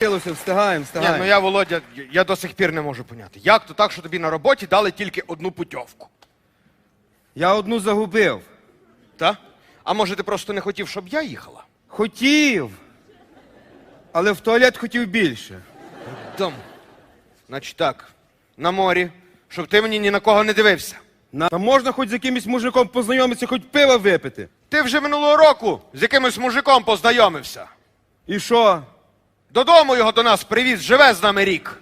Встигаємо, встигаємо, Ні, ну я, Володя, я до сих пір не можу поняти. Як то так, що тобі на роботі дали тільки одну путьовку? Я одну загубив. Та? А може ти просто не хотів, щоб я їхала? Хотів. Але в туалет хотів більше. Дом. Значить так, на морі, щоб ти мені ні на кого не дивився. На... Та можна хоч з якимось мужиком познайомитися, хоч пива випити. Ти вже минулого року з якимось мужиком познайомився. І що? Додому його до нас привіз, живе з нами рік.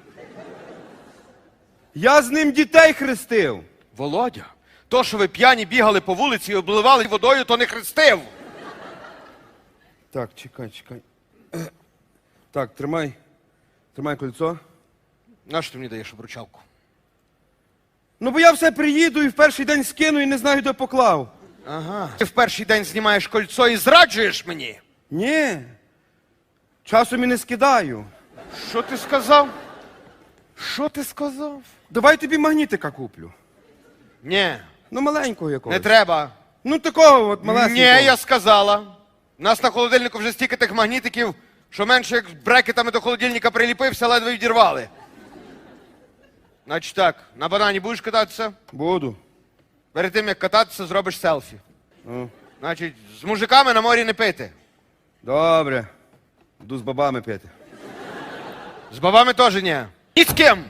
Я з ним дітей хрестив. Володя, то, що ви п'яні бігали по вулиці і обливали водою, то не хрестив. Так, чекай, чекай. Так, тримай. Тримай кольцо. Нащо ти мені даєш обручалку? Ну бо я все приїду і в перший день скину і не знаю, де поклав. Ага. Ти в перший день знімаєш кольцо і зраджуєш мені. Ні. Часом і не скидаю. Що ти сказав? Що ти сказав? Давай тобі магнітика куплю. Ні, Ну, маленького якогось. не треба. Ну такого от. Ні, я сказала. У нас на холодильнику вже стільки тих магнітиків, що менше як брекетами до холодильника приліпився, ледве відірвали. Значить так, на банані будеш кататися? Буду. Перед тим, як кататися, зробиш селфі. Ну, Значить, з мужиками на морі не пити. добре. Буду з бабами пити. З бабами теж ні. Ні з ким.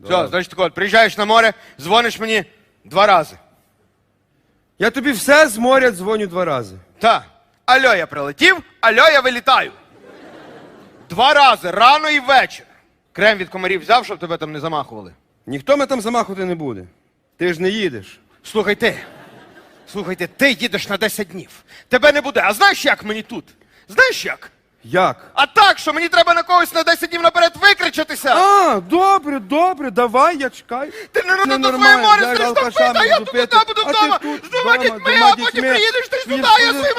Все, значить так от, приїжджаєш на море, дзвониш мені два рази. Я тобі все з моря дзвоню два рази. Та. Альо, я прилетів, альо, я вилітаю. Два рази, рано і ввечері. Крем від комарів взяв, щоб тебе там не замахували. Ніхто мене там замахувати не буде. Ти ж не їдеш. Слухай ти. Слухайте, ти їдеш на 10 днів. Тебе не буде. А знаєш як мені тут? Знаєш як? Як? А так, що мені треба на когось на 10 днів наперед викричатися. А, добре, добре, давай, я чекаю. Ти не Ну, на своє нормально, море я зустрічно алкашами а я тут пити. одна буду А ти вдома тут з двома вдома, дітьми, двома а потім дітьми. приїдеш ти сюди, я ти- своїм